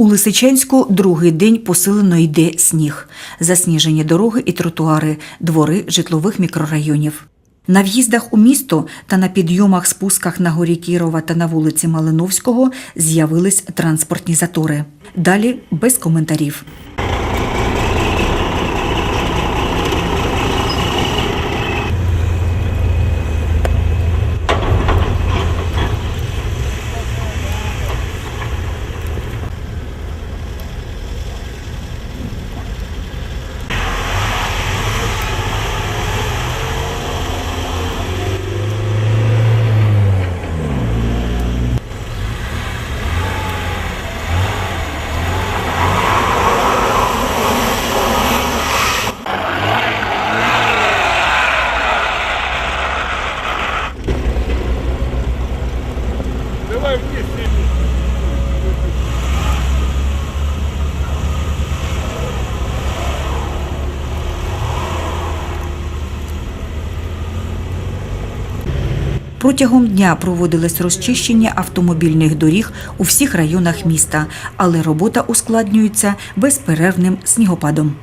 У Лисичанську другий день посилено йде сніг, засніжені дороги і тротуари, двори житлових мікрорайонів. На в'їздах у місто та на підйомах спусках на горі Кірова та на вулиці Малиновського з'явились транспортні затори. Далі без коментарів. Протягом дня проводилось розчищення автомобільних доріг у всіх районах міста, але робота ускладнюється безперервним снігопадом.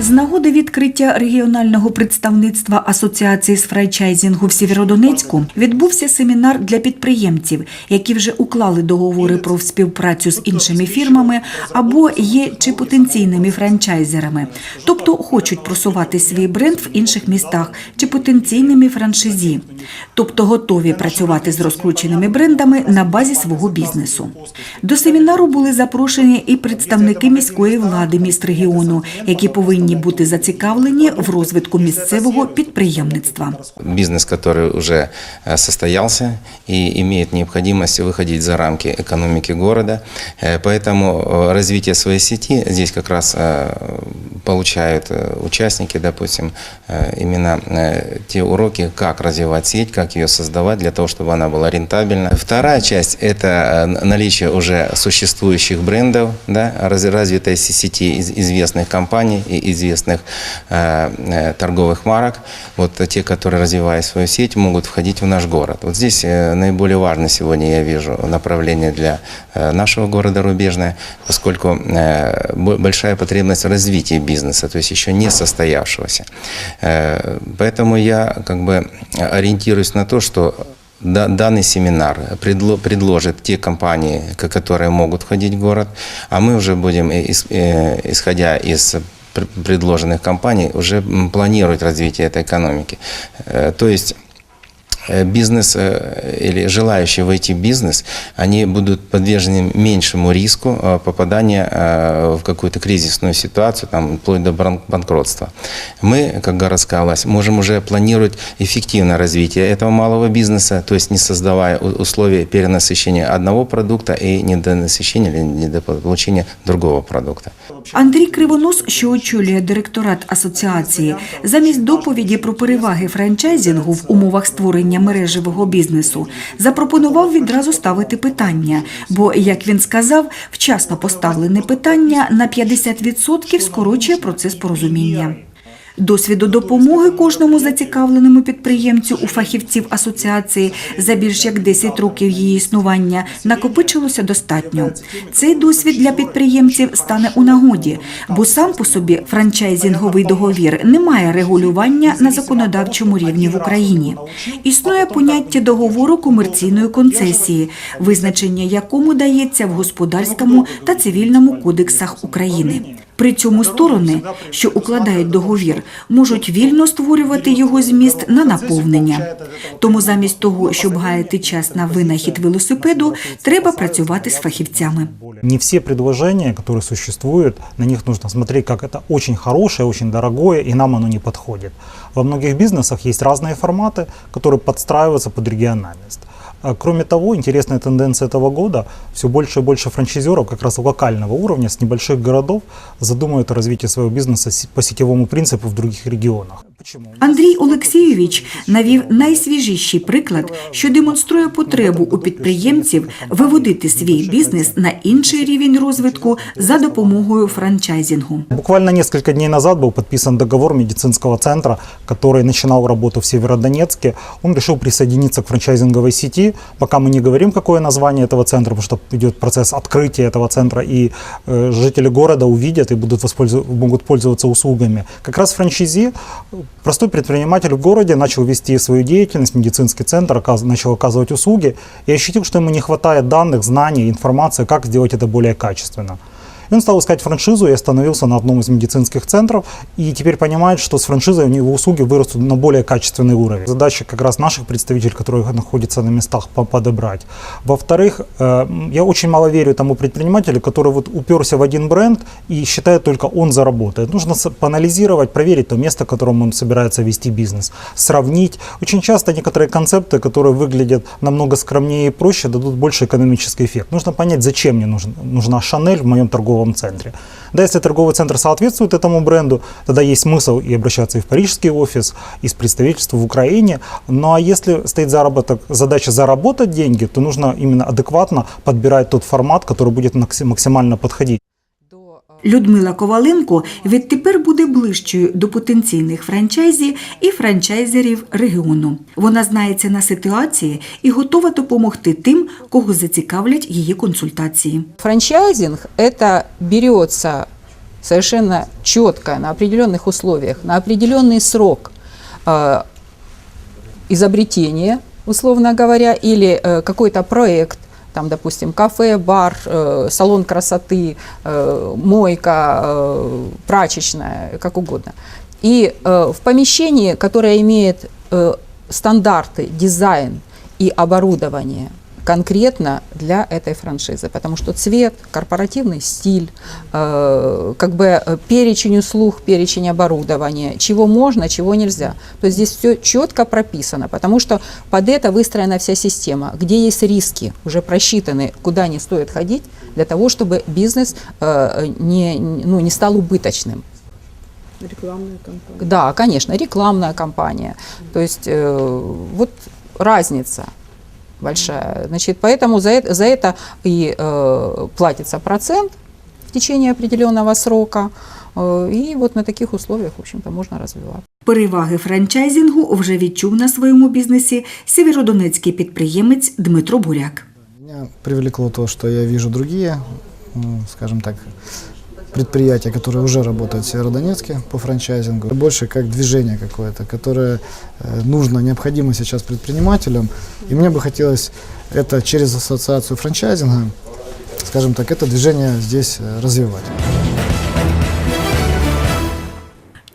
З нагоди відкриття регіонального представництва Асоціації з франчайзингу в Сєвєродонецьку відбувся семінар для підприємців, які вже уклали договори про співпрацю з іншими фірмами або є чи потенційними франчайзерами, тобто хочуть просувати свій бренд в інших містах чи потенційними франшизі, тобто готові працювати з розкрученими брендами на базі свого бізнесу. До семінару були запрошені і представники міської влади міст регіону, які повинні бути зацікавлені в розвитку місцевого підприємництва. бизнес, который уже э, состоялся и имеет необходимость выходить за рамки экономики города. Э, Поэтому э, развитие своей сети здесь как раз э, получают э, участники, допустим, э, именно э, те уроки, как развивать сеть, как ее создавать для того, чтобы она была рентабельна. Вторая часть – это э, наличие уже существующих брендов, да, раз- развитой се- сети из- известных компаний и известных э, э, торговых марок. Вот те, которые, развивая свою сеть, могут входить в наш город. Вот здесь э, наиболее важно сегодня, я вижу, направление для э, нашего города Рубежное, поскольку э, бо- большая потребность в развитии бизнеса, то есть еще не состоявшегося. Э, Поэтому я как бы ориентируюсь на то, что Да- Данный семинар предло- предложит те компании, которые могут входить в город, а мы уже будем, ис- исходя из предложенных компаний, уже м, планировать развитие этой экономики. Э, То есть э, бизнес э, или желающие войти в бизнес, они будут подвержены меньшему риску э, попадания э, в какую-то кризисную ситуацию, там, вплоть до бран- банкротства. Мы, как городская власть, можем уже планировать эффективное развитие этого малого бизнеса, то есть не создавая у- условия перенасыщения одного продукта и недонасыщения или недополучения другого продукта. Андрій Кривонос, що очолює директорат асоціації, замість доповіді про переваги франчайзингу в умовах створення мережевого бізнесу, запропонував відразу ставити питання. Бо, як він сказав, вчасно поставлене питання на 50% скорочує процес порозуміння. Досвіду допомоги кожному зацікавленому підприємцю у фахівців асоціації за більш як 10 років її існування накопичилося достатньо. Цей досвід для підприємців стане у нагоді, бо сам по собі франчайзинговий договір не має регулювання на законодавчому рівні в Україні. Існує поняття договору комерційної концесії, визначення якому дається в господарському та цивільному кодексах України. При цьому сторони, що укладають договір, можуть вільно створювати його зміст на наповнення. Тому замість того, щоб гаяти час на винахід велосипеду, треба працювати з фахівцями. Не все предложения, которые существуют, на них нужно смотреть, как это очень хорошее, очень дорогое, и нам оно не подходит. Во многих бизнесах есть разные форматы, которые подстраиваются под региональность. А Кроме того, интересная тенденция этого года, все больше и больше франчайзеров как раз локального уровня с небольших городов задумывают о развитии своего бизнеса с- по сетевому принципу в других регионах. Почему? Андрій Олексійович навів найсвіжіший приклад, що демонструє потребу у підприємців виводити свій бізнес на інший рівень розвитку за допомогою франчайзингу. Буквально несколько дней назад был подписан договор медицинского центра, который начинал работу в Северодонецке. Он решил присоединиться к франчайзинговой сети франшизи. Пока мы не говорим, какое название этого центра, потому что идет процесс открытия этого центра, и э, жители города увидят и будут воспользов- могут пользоваться услугами. Как раз франшизи, простой предприниматель в городе начал вести свою деятельность, медицинский центр, оказ- начал оказывать услуги, и ощутил, что ему не хватает данных, знаний, информации, как сделать это более качественно. Он стал искать франшизу и остановился на одном из медицинских центров. И теперь понимает, что с франшизой у него услуги вырастут на более качественный уровень. Задача как раз наших представителей, которые находятся на местах, по- подобрать. Во-вторых, э, я очень мало верю тому предпринимателю, который вот уперся в один бренд и считает только он заработает. Нужно поанализировать, проверить то место, в котором он собирается вести бизнес, сравнить. Очень часто некоторые концепты, которые выглядят намного скромнее и проще, дадут больше экономический эффект. Нужно понять, зачем мне нужен, нужна Шанель в моем торговом центре. Да, если торговый центр соответствует этому бренду, тогда есть смысл и обращаться и в парижский офис, и с представительством в Украине. Ну а если стоит заработок, задача заработать деньги, то нужно именно адекватно подбирать тот формат, который будет максим- максимально подходить. Людмила Коваленко відтепер буде ближчою до потенційних франчайзі і франчайзерів регіону. Вона знається на ситуації і готова допомогти тим, кого зацікавлять її консультації. Франчайзинг – это берется совершенно четко на определенных условиях, на определенный срок э, изобретения, условно говоря, или э, какой-то проект, Там, допустим, кафе, бар, э, салон красоты, э, мойка, э, прачечная, как угодно. И в помещении, которое имеет стандарты, дизайн и оборудование конкретно для этой франшизы, потому что цвет, корпоративный стиль, э, как бы э, перечень услуг, перечень оборудования, чего можно, чего нельзя. То есть здесь все четко прописано, потому что под это выстроена вся система, где есть риски, уже просчитаны, куда не стоит ходить, для того, чтобы бизнес э, не, ну, не стал убыточным. Рекламная кампания. Да, конечно, рекламная кампания. То есть э, вот разница большая. Значит, поэтому за это, за это и э, платится процент в течение определенного срока. Э, и вот на таких условиях, в общем-то, можно развивать. Переваги франчайзингу вже відчув на своєму бізнесі сєвєродонецький підприємець Дмитро Буряк. Меня привлекло то, что я вижу другие, ну, скажем так, предприятия, которые уже работают в Северодонецке по франчайзингу. Больше как движение какое-то, которое э, нужно, необходимо сейчас предпринимателям. И мне бы хотелось это через ассоциацию франчайзинга, скажем так, это движение здесь э, развивать.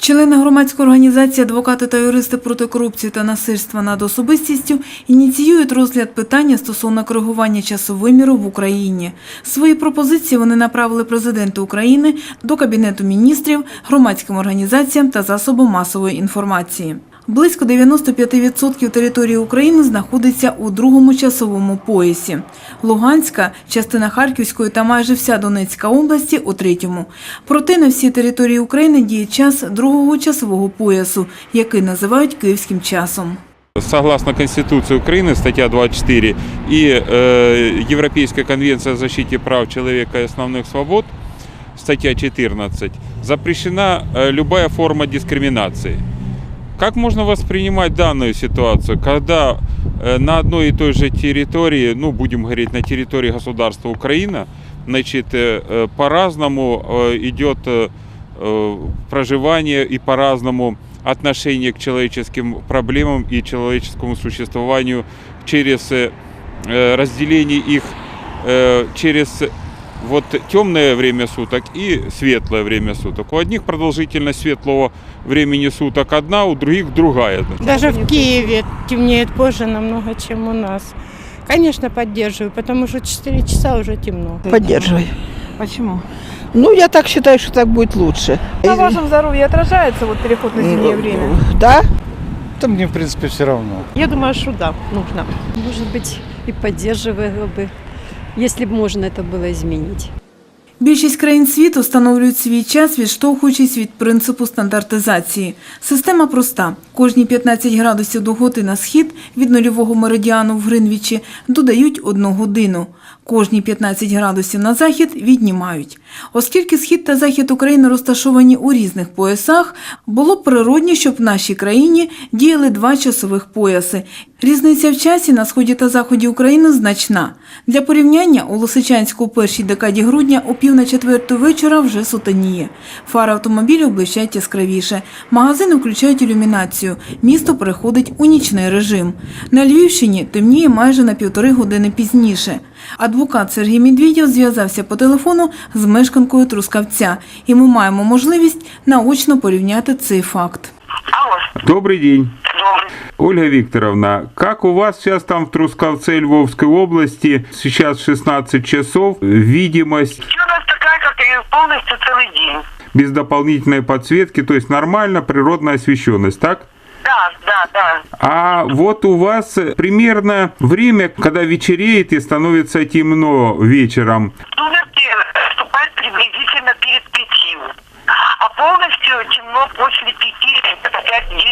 Члени громадської організації адвокати та юристи проти корупції та насильства над особистістю ініціюють розгляд питання стосовно коригування часовиміру в Україні. Свої пропозиції вони направили президенту України до Кабінету міністрів, громадським організаціям та засобам масової інформації. Близько 95% території України знаходиться у другому часовому поясі. Луганська, частина Харківської та майже вся Донецька області у третьому. Проте на всій території України діє час другого часового поясу, який називають київським часом. Согласно Конституции Украины, статья 24, и э, Европейская конвенция о защите прав человека и основных свобод, статья 14, запрещена э, любая форма дискриминации. Как можно воспринимать данную ситуацию, когда э, на одной и той же территории, ну, будем говорить, на территории государства Украина, значит, э, э, по-разному э, идет э, э, проживание и по-разному отношение к человеческим проблемам и человеческому существованию через э, э, разделение их э, через вот темное время суток и светлое время суток. У одних продолжительность светлого времени суток одна, у других другая. Даже в Киеве темнеет позже намного, чем у нас. Конечно, поддерживаю, потому что 4 часа уже темно. Поддерживай. Почему? Ну, я так считаю, что так будет лучше. На вашем здоровье отражается вот переход на зимнее время? Да? Да мне, в принципе, все равно. Я думаю, что да, нужно. Может быть, и поддерживала бы, если бы можно это было изменить. Більшість країн світу встановлюють свій час, відштовхуючись від принципу стандартизації. Система проста: кожні 15 градусів довготи на схід від нульового меридіану в Гринвічі додають одну годину. Кожні 15 градусів на захід віднімають. Оскільки схід та захід України розташовані у різних поясах, було б природні, щоб в нашій країні діяли два часових пояси. Різниця в часі на сході та заході України значна. Для порівняння у Лисичанську у першій декаді грудня о пів на четверту вечора вже сутеніє. Фари автомобілів блищать яскравіше. Магазини включають ілюмінацію. Місто переходить у нічний режим. На Львівщині темніє майже на півтори години пізніше. Адвокат Сергій Медведєв зв'язався по телефону з мешканкою Трускавця, і ми маємо можливість наочно порівняти цей факт. Добрый день. Ольга Викторовна, как у вас сейчас там в Трускавце Львовской области? Сейчас 16 часов. Видимость у нас такая, как и полностью целый день. без дополнительной подсветки, то есть нормально природная освещенность, так? Да, да, да. А вот у вас примерно время, когда вечереет и становится темно вечером. Сумерки наступают приблизительно перед пятью. А полностью темно после пяти, это 5, 10,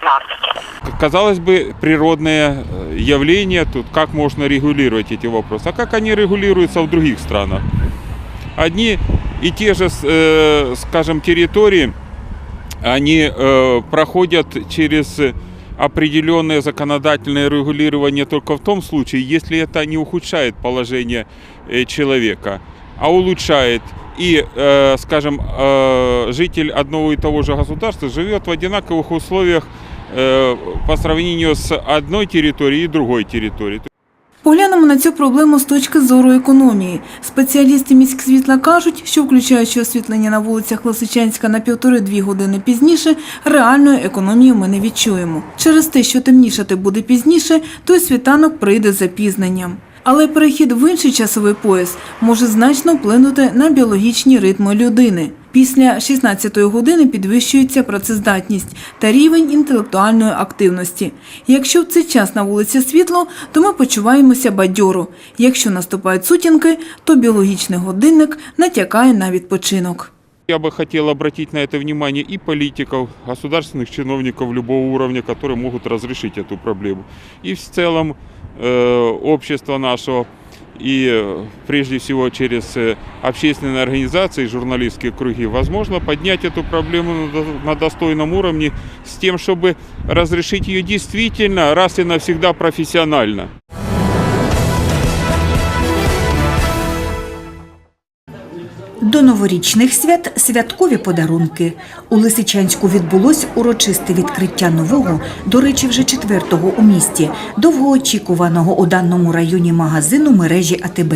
15. Казалось бы, природное э, явление, тут как можно регулировать эти вопросы? А как они регулируются в других странах? Одни и те же, э, скажем, территории, они э, проходят через определенное законодательное регулирование только в том случае, если это не ухудшает положение э, человека, а улучшает. И, э, скажем, э, житель одного и того же государства живет в одинаковых условиях э, по сравнению с одной территорией и другой территорией. Поглянемо на цю проблему з точки зору економії. Спеціалісти міськсвітла кажуть, що включаючи освітлення на вулицях Лисичанська на півтори-дві години пізніше, реальної економії ми не відчуємо. Через те, що темнішати буде пізніше, той світанок прийде з запізненням. Але перехід в інший часовий пояс може значно вплинути на біологічні ритми людини. Після 16-ї години підвищується працездатність та рівень інтелектуальної активності. Якщо в цей час на вулиці світло, то ми почуваємося бадьоро. Якщо наступають сутінки, то біологічний годинник натякає на відпочинок. Я бы хотел обратить на это внимание и политиков, государственных чиновников любого уровня, которые могут разрешить эту проблему. И в целом э, общества нашего, и э, прежде всего через э, общественные организации, журналистские круги, возможно поднять эту проблему на до- на достойном уровне с тем, чтобы разрешить ее действительно раз и навсегда профессионально. До новорічних свят святкові подарунки. У Лисичанську відбулось урочисте відкриття нового, до речі, вже четвертого у місті, довгоочікуваного у даному районі магазину мережі АТБ.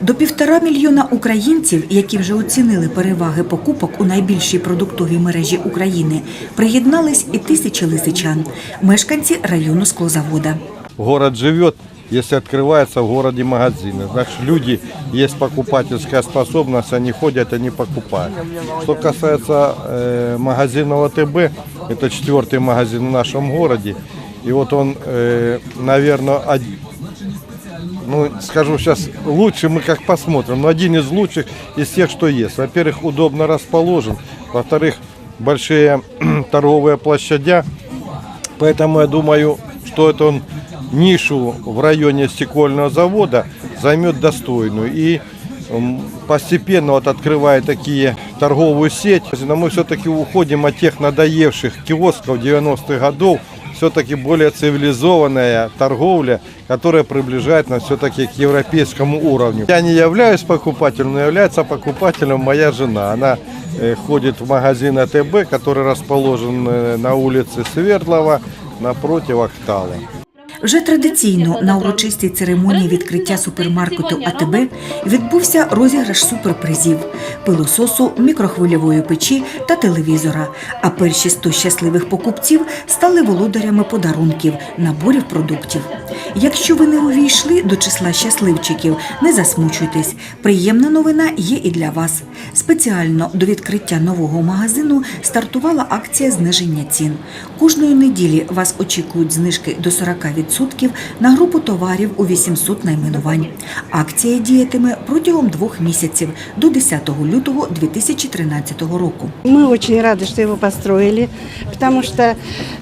До півтора мільйона українців, які вже оцінили переваги покупок у найбільшій продуктовій мережі України, приєднались і тисячі лисичан, мешканці району склозавода. город живет, если открывается в городе магазины. Значит, люди, есть покупательская способность, они ходят, они покупают. Что касается э, магазина ОТБ, это четвертый магазин в нашем городе. И вот он, э, наверное, ну, скажу сейчас, лучше мы как посмотрим, но один из лучших из тех, что есть. Во-первых, удобно расположен. Во-вторых, большие торговые площадя. Поэтому я думаю, что это он нишу в районе стекольного завода займет достойную. И м, постепенно вот открывая такие торговую сеть, но мы все-таки уходим от тех надоевших киосков 90-х годов, все-таки более цивилизованная торговля, которая приближает нас все-таки к европейскому уровню. Я не являюсь покупателем, но является покупателем моя жена. Она э, ходит в магазин АТБ, который расположен э, на улице Свердлова напротив Ахтала. Вже традиційно на урочистій церемонії відкриття супермаркету АТБ відбувся розіграш суперпризів пилососу, мікрохвильової печі та телевізора. А перші 100 щасливих покупців стали володарями подарунків, наборів продуктів. Якщо ви не увійшли до числа щасливчиків, не засмучуйтесь. Приємна новина є і для вас. Спеціально до відкриття нового магазину стартувала акція зниження цін. Кожної неділі вас очікують знижки до 40% на групу товарів у 800 найменувань. Акція діятиме протягом двох місяців до 10 лютого 2013 року. Мы очень рады, что его построили, потому что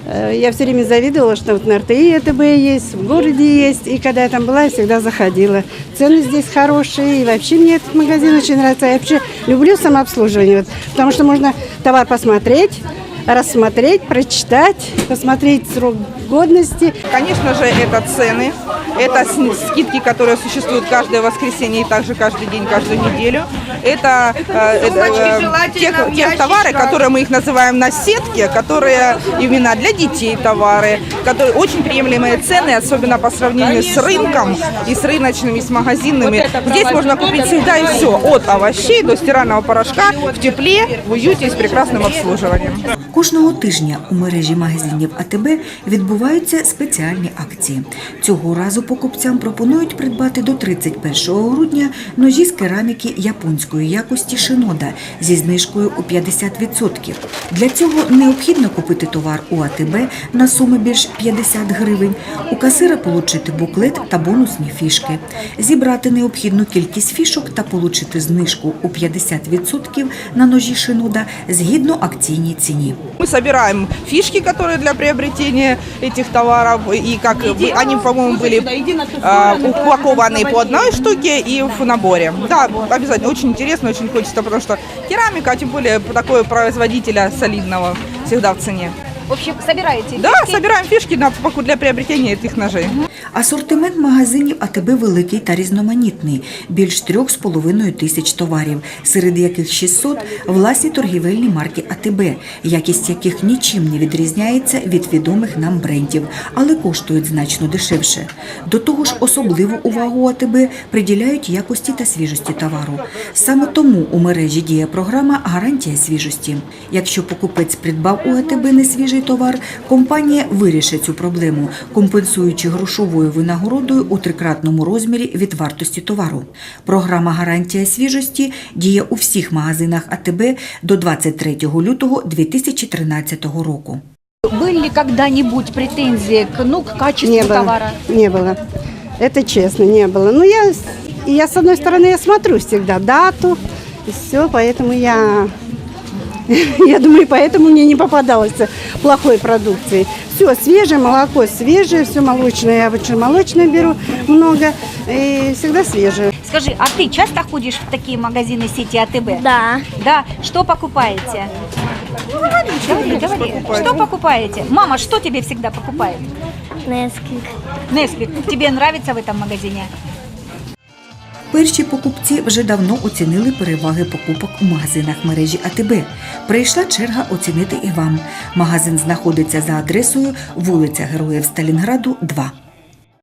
э, я все время завидовала, что вот на РТИ АТБ есть, в городе есть, и когда я там была, я всегда заходила. Цены здесь хорошие, и вообще мне этот магазин очень нравится. Я вообще люблю самообслуживание, вот, потому что можно товар посмотреть, рассмотреть, прочитать, посмотреть срок годности. Конечно же, это цены, это с- скидки, которые существуют каждое воскресенье и также каждый день, каждую неделю. Это, э, это, э, тех, тех товары, которые мы их называем на сетке, которые именно для детей товары, которые очень приемлемые цены, особенно по сравнению с рынком и с рыночными, с магазинными. Здесь можно купить всегда и все, от овощей до стирального порошка в тепле, в уюте и с прекрасным обслуживанием. Кожного тижня у мережі магазинів АТБ відбуваються спеціальні акції. Цього разу покупцям пропонують придбати до 31 грудня ножі з кераміки японської якості Шинода зі знижкою у 50%. Для цього необхідно купити товар у АТБ на суми більш 50 гривень, у касира получити буклет та бонусні фішки, зібрати необхідну кількість фішок та получити знижку у 50% на ножі Шинода згідно акційній ціні. Мы собираем фишки, которые для приобретения этих товаров, и как бы они, по-моему, были а, упакованные по одной штуке и в наборе. Да, обязательно. Очень интересно, очень хочется, потому что керамика, а тем более такое производителя солидного, всегда в цене. В общем, собираете Да, собираем фишки на, поку- для приобретения этих ножей. Асортимент магазинів АТБ великий та різноманітний – більш трьох з половиною тисяч товарів, серед яких 600 – власні торгівельні марки АТБ, якість яких нічим не відрізняється від відомих нам брендів, але коштують значно дешевше. До того ж, особливу увагу АТБ приділяють якості та свіжості товару. Саме тому у мережі діє програма «Гарантія свіжості». Якщо покупець придбав у АТБ несвіжий товар, компанія вирішить цю проблему, компенсуючи грошовою винагородою у трикратному розмірі від вартості товару. Програма «Гарантія свіжості» діє у всіх магазинах АТБ до 23 лютого 2013 року. Были ли когда-нибудь претензии к, ну, к качеству Не было. товара? Не было. Это честно, не было. Ну, я, с- я с одной стороны, я смотрю всегда дату, и все, поэтому я, я думаю, поэтому мне не попадалось плохой продукции. Все свежее, молоко свежее, все молочное, я очень молочное беру много, и всегда свежее. Скажи, а ты часто ходишь в такие магазины сети АТБ? Да. Да. Что покупаете? Говори, говори. Что покупаете? Мама, что тебе всегда покупает? Несквик. Несквик. Тебе нравится в этом магазине? Перші покупці вже давно оцінили переваги покупок у магазинах мережі АТБ. Прийшла черга оцінити і вам. Магазин знаходиться за адресою вулиця Героїв Сталінграду, 2.